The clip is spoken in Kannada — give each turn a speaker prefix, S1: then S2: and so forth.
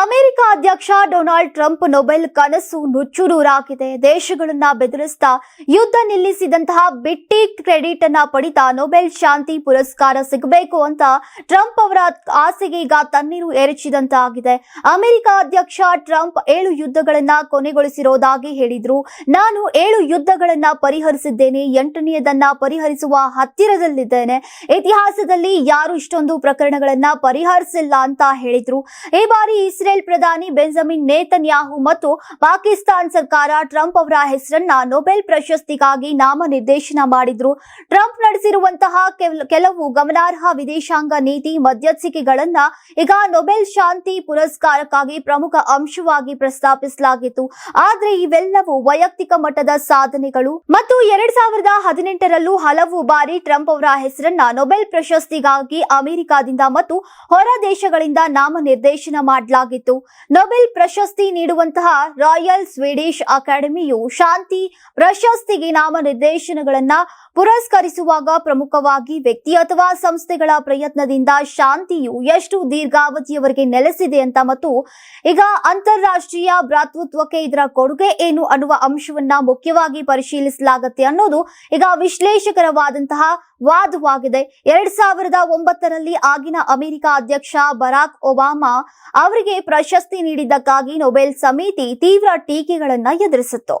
S1: ಅಮೆರಿಕ ಅಧ್ಯಕ್ಷ ಡೊನಾಲ್ಡ್ ಟ್ರಂಪ್ ನೊಬೆಲ್ ಕನಸು ನುಚ್ಚುನೂರಾಗಿದೆ. ದೇಶಗಳನ್ನ ಬೆದರಿಸ್ತಾ ಯುದ್ಧ ನಿಲ್ಲಿಸಿದಂತಹ ಬಿಟ್ಟಿ ಕ್ರೆಡಿಟ್ ಅನ್ನ ಪಡಿತಾ ನೊಬೆಲ್ ಶಾಂತಿ ಪುರಸ್ಕಾರ ಸಿಗಬೇಕು ಅಂತ ಟ್ರಂಪ್ ಅವರ ಆಸೆಗೆ ಈಗ ತಣ್ಣೀರು ಎರಚಿದಂತಾಗಿದೆ. ಅಮೆರಿಕ ಅಧ್ಯಕ್ಷ ಟ್ರಂಪ್ ಏಳು ಯುದ್ಧಗಳನ್ನ ಕೊನೆಗೊಳಿಸಿರೋದಾಗಿ ಹೇಳಿದ್ರು. ನಾನು ಏಳು ಯುದ್ಧಗಳನ್ನ ಪರಿಹರಿಸಿದ್ದೇನೆ, ಎಂಟನೆಯದನ್ನ ಪರಿಹರಿಸುವ ಹತ್ತಿರದಲ್ಲಿದ್ದೇನೆ. ಇತಿಹಾಸದಲ್ಲಿ ಯಾರು ಇಷ್ಟೊಂದು ಪ್ರಕರಣಗಳನ್ನ ಪರಿಹರಿಸಿಲ್ಲ ಅಂತ ಹೇಳಿದ್ರು. ಈ ಬಾರಿ ಪ್ರಧಾನಿ ಬೆಂಜಮಿನ್ ನೇತನ್ಯಾಹು ಮತ್ತು ಪಾಕಿಸ್ತಾನ್ ಸರ್ಕಾರ ಟ್ರಂಪ್ ಅವರ ಹೆಸರನ್ನ ನೊಬೆಲ್ ಪ್ರಶಸ್ತಿಗಾಗಿ ನಾಮನಿರ್ದೇಶನ ಮಾಡಿದ್ರು. ಟ್ರಂಪ್ ನಡೆಸಿರುವಂತಹ ಕೆಲ- ಕೆಲವು ಗಮನಾರ್ಹ ವಿದೇಶಾಂಗ ನೀತಿ ಮಧ್ಯಸ್ಥಿಕೆಗಳನ್ನ ಈಗ ನೊಬೆಲ್ ಶಾಂತಿ ಪುರಸ್ಕಾರಕ್ಕಾಗಿ ಪ್ರಮುಖ ಅಂಶವಾಗಿ ಪ್ರಸ್ತಾಪಿಸಲಾಗಿತ್ತು. ಆದ್ರೆ ಇವೆಲ್ಲವೂ ವೈಯಕ್ತಿಕ ಮಟ್ಟದ ಸಾಧನೆಗಳು. ಮತ್ತು ಎರಡ್ ಸಾವಿರದ ಹದಿನೆಂಟರಲ್ಲೂ ಹಲವು ಬಾರಿ ಟ್ರಂಪ್ ಅವರ ಹೆಸರನ್ನ ನೊಬೆಲ್ ಪ್ರಶಸ್ತಿಗಾಗಿ ಅಮೆರಿಕಾದಿಂದ ಮತ್ತು ಹೊರ ದೇಶಗಳಿಂದ ನಾಮನಿರ್ದೇಶನ ಮಾಡಲಾಗಿತ್ತು ನೊಬೆಲ್ ಪ್ರಶಸ್ತಿ ನೀಡುವಂತಹ ರಾಯಲ್ ಸ್ವೀಡಿಶ್ ಅಕಾಡೆಮಿಯು ಶಾಂತಿ ಪ್ರಶಸ್ತಿಗೆ ನಾಮನಿರ್ದೇಶನಗಳನ್ನ ಪುರಸ್ಕರಿಸುವಾಗ ಪ್ರಮುಖವಾಗಿ ವ್ಯಕ್ತಿ ಅಥವಾ ಸಂಸ್ಥೆಗಳ ಪ್ರಯತ್ನದಿಂದ ಶಾಂತಿಯು ಎಷ್ಟು ದೀರ್ಘಾವಧಿಯವರೆಗೆ ನೆಲೆಸಿದೆ ಅಂತ ಮತ್ತು ಈಗ ಅಂತಾರಾಷ್ಟ್ರೀಯ ಭ್ರಾತೃತ್ವಕ್ಕೆ ಇದರ ಕೊಡುಗೆ ಏನು ಅನ್ನುವ ಅಂಶವನ್ನ ಮುಖ್ಯವಾಗಿ ಪರಿಶೀಲಿಸಲಾಗತ್ತೆ ಅನ್ನೋದು ಈಗ ವಿಶ್ಲೇಷಕರವಾದಂತಹ ವಾದವಾಗಿದೆ. ಎರಡ್ ಸಾವಿರದ ಒಂಬತ್ತರಲ್ಲಿ ಆಗಿನ ಅಮೆರಿಕ ಅಧ್ಯಕ್ಷ ಬರಾಕ್ ಒಬಾಮಾ ಅವರಿಗೆ ಪ್ರಶಸ್ತಿ ನೀಡಿದ್ದಕ್ಕಾಗಿ ನೊಬೆಲ್ ಸಮಿತಿ ತೀವ್ರ ಟೀಕೆಗಳನ್ನ ಎದುರಿಸಿತ್ತು.